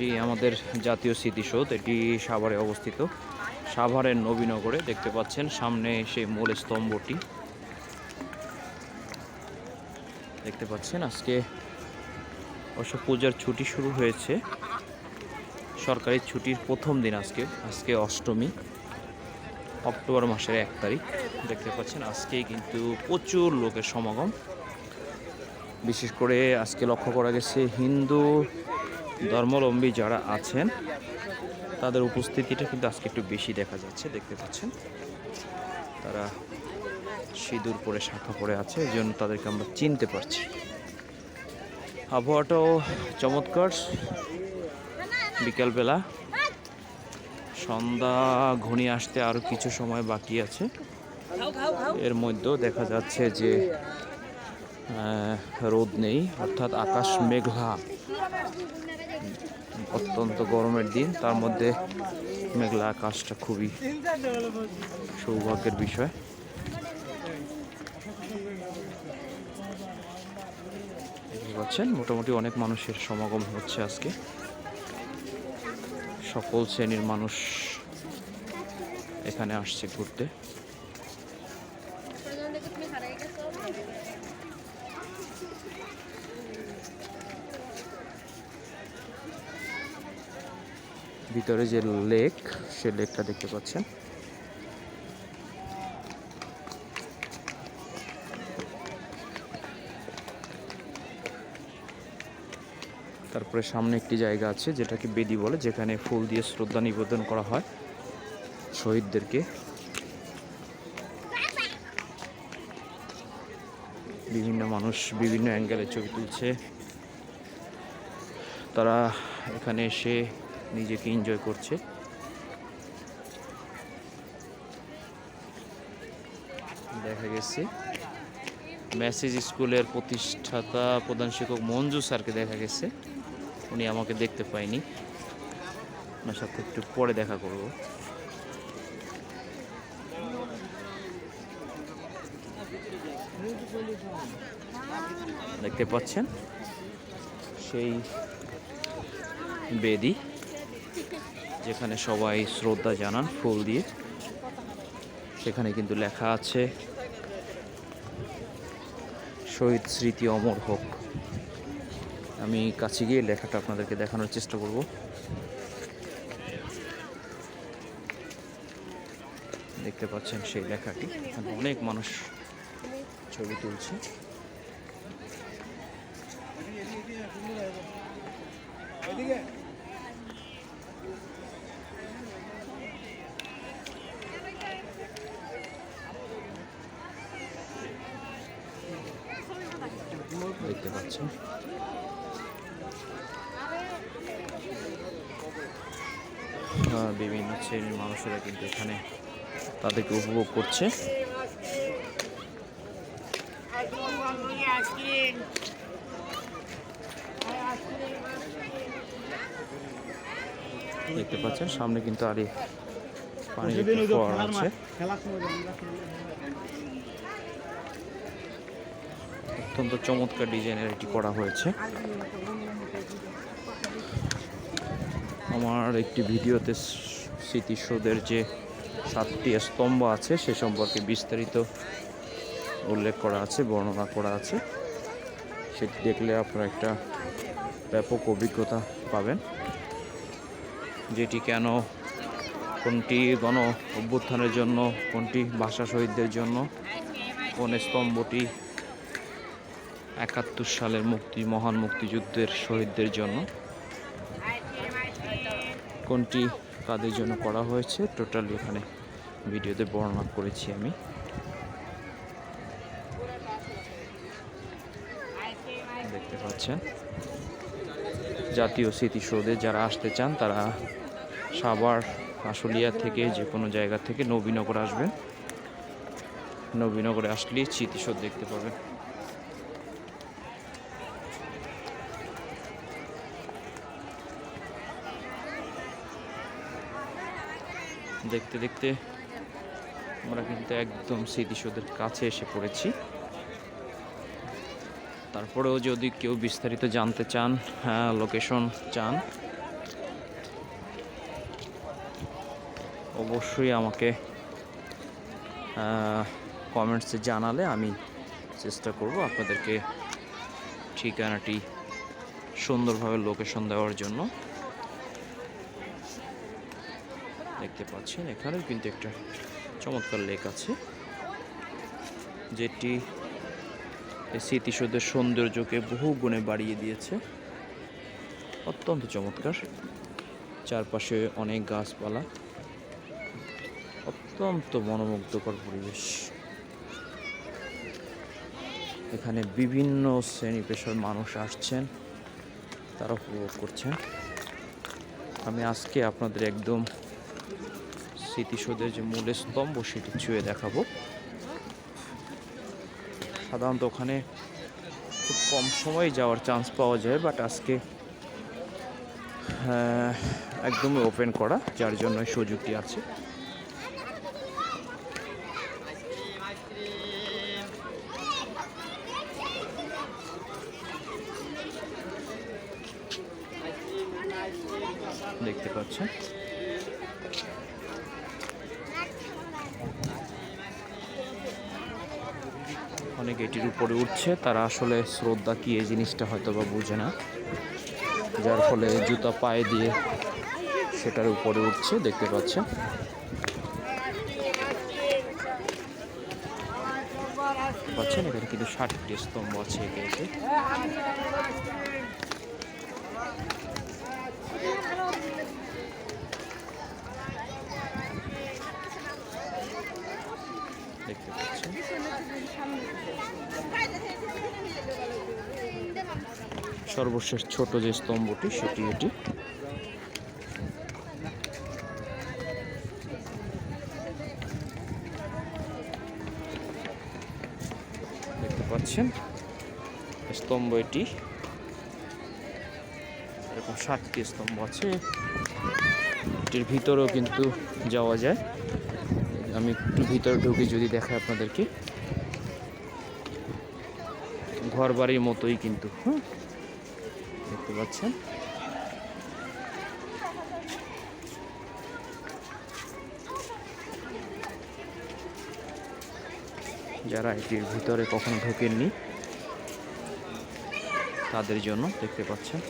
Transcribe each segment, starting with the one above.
এটি আমাদের জাতীয় স্মৃতিসৌধ। এটি সাভারে অবস্থিত। সাভারের নবীনগরে দেখতে পাচ্ছেন সামনে সেই মূল স্তম্ভটি। দেখতে পাচ্ছেন আজকে অবশ্য পূজার ছুটি শুরু হয়েছে। সরকারি ছুটির প্রথম দিন আজকে আজকে অষ্টমী, অক্টোবর মাসের এক তারিখ। দেখতে পাচ্ছেন আজকেই কিন্তু প্রচুর লোকের সমাগম। বিশেষ করে আজকে লক্ষ্য করা গেছে হিন্দু ধর্মাবলম্বী যারা আছেন, তাদের উপস্থিতিটা কিন্তু আজকে একটু বেশি দেখা যাচ্ছে, দেখতে পাচ্ছেন। তারা সিঁদুর পরে, শাখা পরে আছে, এই জন্য তাদেরকে আমরা চিনতে পারছি। আবহাওয়াটাও চমৎকার। বিকালবেলা সন্ধ্যা ঘনিয়ে আসতে আরও কিছু সময় বাকি আছে। এর মধ্যেও দেখা যাচ্ছে যে রোদ নেই, অর্থাৎ আকাশ মেঘলা। অত্যন্ত গরমের দিন। তার মধ্যে মেঘলা আকাশটা খুবই সৌভাগ্যের বিষয়। পাচ্ছেন, মোটামুটি অনেক মানুষের সমাগম হচ্ছে আজকে। সকল শ্রেণির মানুষ এখানে আসছে ঘুরতে। ভিতরে যে লেক, সে লেকটা দেখতে পাচ্ছেন। তারপরে সামনে একটি জায়গা আছে, যেটাকে বেদি বলে, যেখানে ফুল দিয়ে শ্রদ্ধা নিবেদন করা হয় শহীদদেরকে। বিভিন্ন মানুষ বিভিন্ন অ্যাঙ্গেলে ছবি তুলছে। তারা এখানে এসে নিজেকে এনজয় করছে। দেখা গেছে। মেসেজ স্কুলের প্রতিষ্ঠাতা প্রধান শিক্ষক মঞ্জু স্যারকে দেখা গেছে। উনি আমাকে দেখতে পাইনি ওনার সাথে একটু পরে দেখা করব। দেখতে পাচ্ছেন? সেই বেদি। যেখানে সবাই শ্রদ্ধা জানান, ফুল দিয়ে। সেখানে কিন্তু লেখা আছে, শহীদ স্মৃতি অমর হোক। আমি কাছে গিয়ে লেখাটা আপনাদেরকে দেখানোর চেষ্টা করব। দেখতে পাচ্ছেন সেই লেখাটি। অনেক মানুষ ছবি তুলছে। দেখতে পাচ্ছেন। বিভিন্ন শ্রেণির মানুষেরা কিন্তু এখানে তাদেরকে উপভোগ করছে। দেখতে পাচ্ছেন, সামনে কিন্তু ফোয়ারা আছে। অত্যন্ত চমৎকার ডিজাইনের এটি করা হয়েছে। আমার একটি ভিডিওতে স্মৃতিসৌধের যে সাতটি স্তম্ভ আছে, সে সম্পর্কে বিস্তারিত উল্লেখ করা আছে, বর্ণনা করা আছে। সেটি দেখলে আপনারা একটা ব্যাপক অভিজ্ঞতা পাবেন। যেটি কেন, কোনটি গণ অভ্যুত্থানের জন্য, কোনটি ভাষা শহীদদের জন্য, কোন স্তম্ভটি একাত্তর সালের মুক্তি, মহান মুক্তিযুদ্ধের শহীদদের জন্য। কোনটি কাদের জন্য করা হয়েছে? টোটালি এখানে ভিডিওতে বর্ণনা করেছি আমি। দেখতে পাচ্ছেন। জাতীয় স্মৃতিসৌধে যারা আসতে চান, তারা সাভার, আশুলিয়া থেকে যে কোনো জায়গা থেকে নবীনগর আসবেন। নবীনগরে আসলেই স্মৃতিসৌধ দেখতে পাবেন। দেখতে দেখতে আমরা কিন্তু একদম স্মৃতিসৌধের কাছে এসে পড়েছি। তারপরেও যদি কেউ বিস্তারিত জানতে চান হ্যাঁ লোকেশন চান, অবশ্যই আমাকে কমেন্টসে জানালে আমি চেষ্টা করব আপনাদেরকে ঠিকানাটি সুন্দরভাবে লোকেশন দেওয়ার জন্য। দেখতে পাচ্ছেন এখানেও কিন্তু একটা চমৎকার লেক আছে, যেটি স্মৃতিসৌধের সৌন্দর্যকে বহু গুণে বাড়িয়ে দিয়েছে। অত্যন্ত চমৎকার। চারপাশে অনেক গাছপালা। অত্যন্ত মনোমুগ্ধকর পরিবেশ। এখানে বিভিন্ন শ্রেণি পেশার মানুষ আসছেন, তারা উপভোগ করছেন। আমি আজকে আপনাদের একদম স্মৃতিসৌধের যে মূল স্তম্ভ সেটি ছুঁয়ে দেখাবো। সাধারণত ওখানে খুব কম সময়ে যাওয়ার চান্স পাওয়া যায় বাট আজকে একদমই ওপেন করা, যার জন্য সুযোগটি আছে। দেখতে পাচ্ছেন। এটির উপরে উঠছে, তারা আসলে শ্রদ্ধা কি এই জিনিসটা হয়তো বা বুঝে না। যার ফলে জুতা পায়ে দিয়ে সেটার উপরে উঠছে, দেখতে পাচ্ছে। পাচ্ছেন, এখানে কিন্তু ষাটটি স্তম্ভ আছে একে দেখতে পাচ্ছেন সর্বশেষ ছোট যে স্তম্ভটি, সেটি এটি। দেখতে পাচ্ছেন, স্তম্ভ এটি। এরকম ষাটটি স্তম্ভ আছে। এটির ভিতরেও কিন্তু যাওয়া যায়। আমি একটু ভিতরে ঢুকে যদি দেখাই আপনাদেরকে। ঘর বাড়ির মতোই কিন্তু হ্যাঁ? দেখতে পাচ্ছেন। যারা এটির ভিতরে কখনো ঢোকেননি তাদের জন্য দেখতে পাচ্ছেন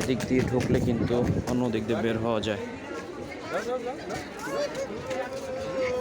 এদিক দিয়ে ঢুকলে কিন্তু অন্য দিক দিয়ে বের হওয়া যায়।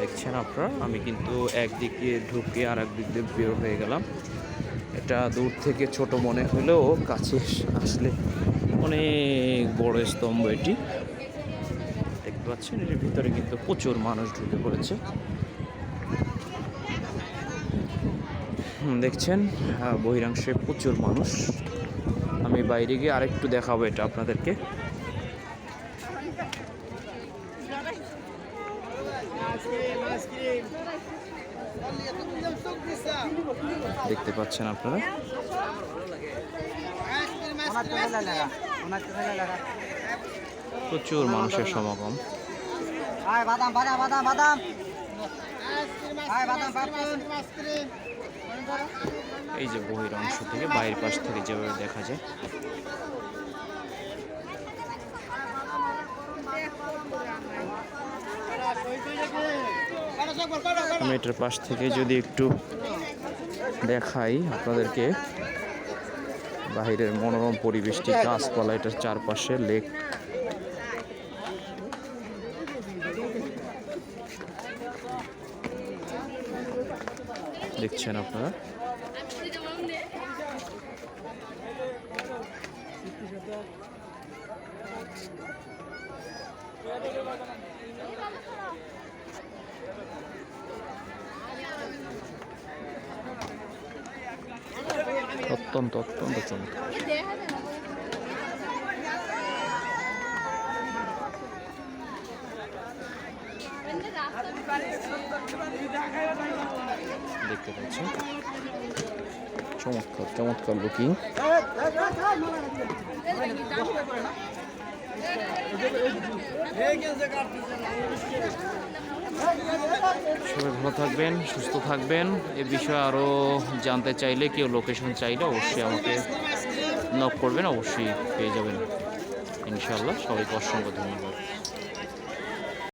দেখছেন আপনারা? আমি কিন্তু একদিকে ঢুকে আর একদিক দিয়ে বের হয়ে গেলাম। এটা দূর থেকে ছোট মনে হলেও কাছে আসলে অনেক বড় স্তম্ভ এটি। দেখতে পাচ্ছেন, এটির ভিতরে কিন্তু প্রচুর মানুষ ঢুকে পড়েছে। দেখছেন? বহিরাংশে প্রচুর মানুষ। আমি বাইরে গিয়ে আরেকটু দেখাবো এটা আপনাদেরকে। দেখতে পাচ্ছেন আপনারা? প্রচুর মানুষের সমাগম। বাদাম বাদাম বাদাম বাদাম। এই যে বহির অংশ থেকে বাইরের পাশ থেকে যেভাবে দেখা যায়। আমি এটার পাশ থেকে যদি একটু দেখাই আপনাদেরকে, বাহিরের মনোরম পরিবেশটি, গাছপালা, এটার চারপাশে লেক দেখছেন আপনারা? অত্যন্ত অত্যন্ত চমৎকার দেখতে চমৎকার চমৎকার লুকিং সবাই ভালো থাকবেন, সুস্থ থাকবেন। এ বিষয়ে আরও জানতে চাইলে কেউ লোকেশন চাইলে অবশ্যই আমাকে নক করবেন, অবশ্যই পেয়ে যাবেন। ইনশাল্লাহ সবাইকে অসংখ্য ধন্যবাদ।